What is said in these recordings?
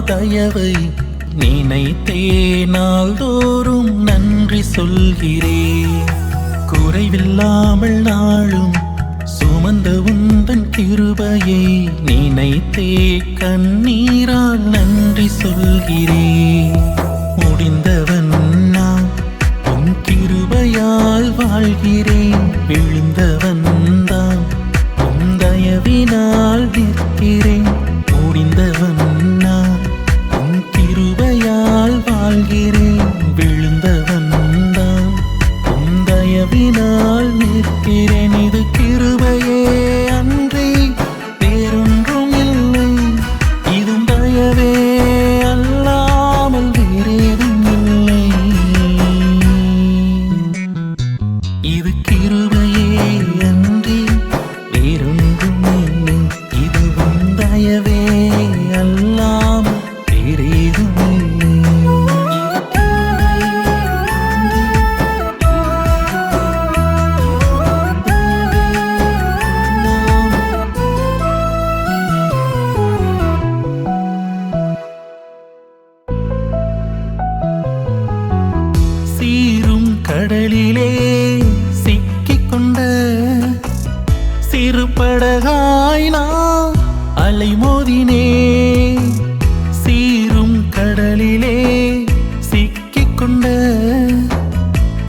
தயவை நினைத்தே நாள்தோறும் நன்றி சொல்கிறேன். குறைவில்லாமல் நாளும் சுமந்த உந்தன் கிருபையை நினைத்தே கண்ணீரால் நன்றி சொல்கிறேன். முடிந்தவன் நான் உன் கிருபையால் வாழ்கிறேன். விழுந்த நாள் நிற்கிறேன். இது கிருபையே அன்றி வேறொன்றும் இல்லை. இதும் தயவே அல்லாமல் வேறேதும் இல்லை. இது கிருபையே அன்றி கடலிலே சிக்கிக் சிறு படகாய் நான் அலைமோதினே சீரும் கடலிலே சிக்கிக்கொண்ட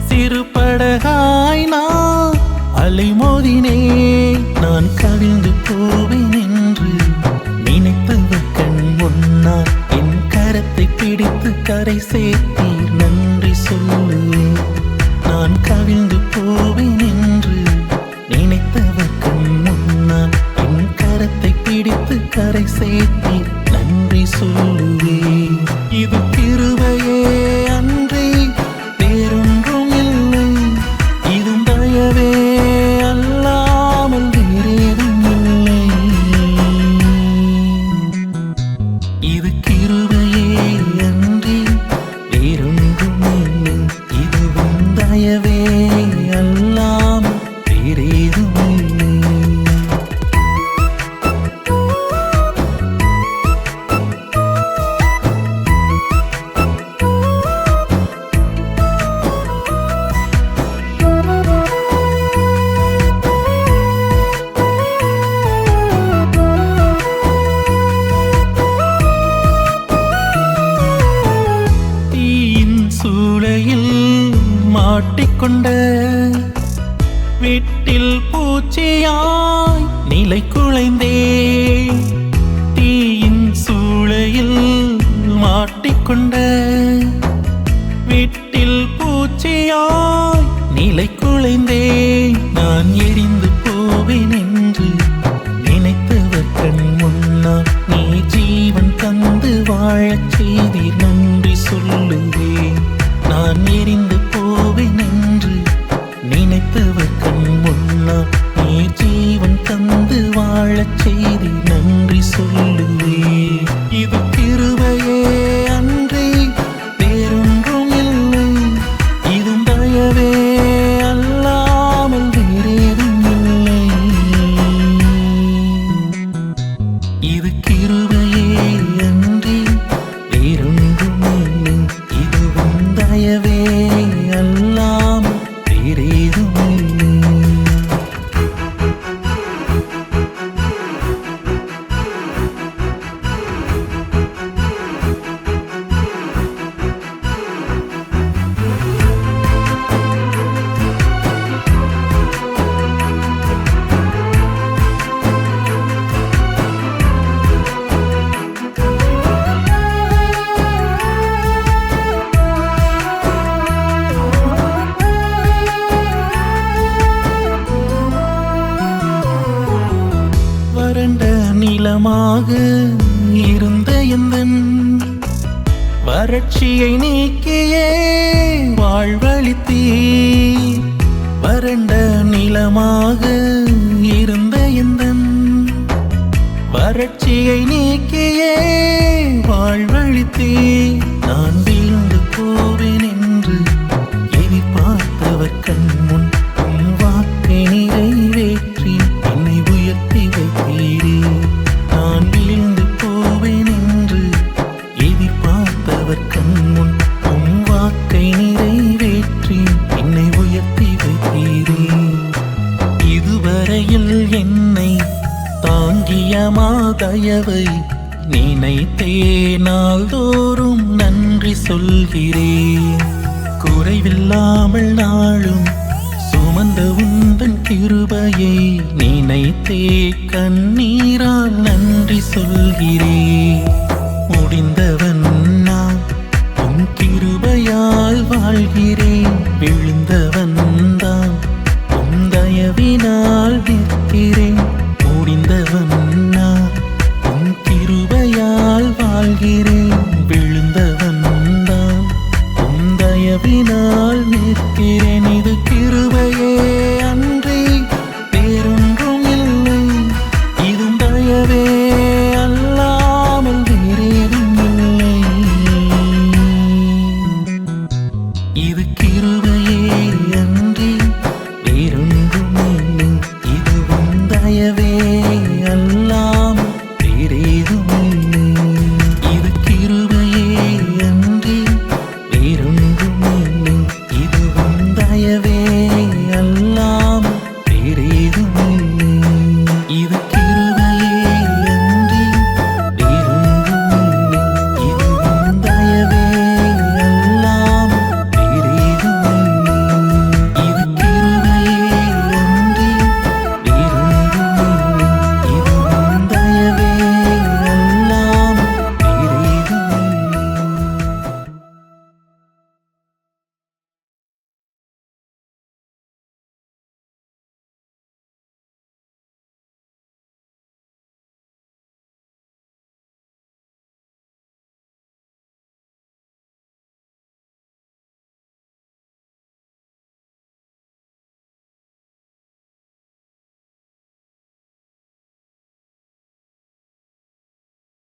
சிறு படகாய் நான் அலைமோதினே நான் கவிழ்ந்து போவேன் என்று நினைத்தவர் கண் முன்னால் என் கரத்தை பிடித்து கரை சேர்த்தீர். நன்றி சொல்லுவேன் இதுவும் மாட்டிக்கொண்ட வீட்டில் பூச்சியாய் நிலை குலைந்தே தீயின் சூளையில் மாட்டிக்கொண்ட வீட்டில் பூச்சியாய் நிலை குலைந்தே நான் எரிந்து போவேன் என்று நினைத்தவர் கண் முன்னால் நீ ஜீவன் தந்து வாழச் செய்தீர். நன்றி சொல்லுவேன். நான் எரிந்து இதுவும் வறட்சியை நீக்கியே வாழ்வழித்தீ வறண்ட நிலமாக இருந்த இந்த வறட்சியை நீக்கியே வாழ்வழித்தீ மாதயவை நினைத்தே நாள்தோறும் நன்றி சொல்கிறேன் குறைவில்லாமல் நாளும் சுமந்த உந்தன் கிருபையை நினைத்தே கண்ணீரால் நன்றி சொல்கிறேன் முடிந்தவன் நான் உன் கிருபையால் வாழ்கிறேன் நினைவினால் நிற்கிறேனே.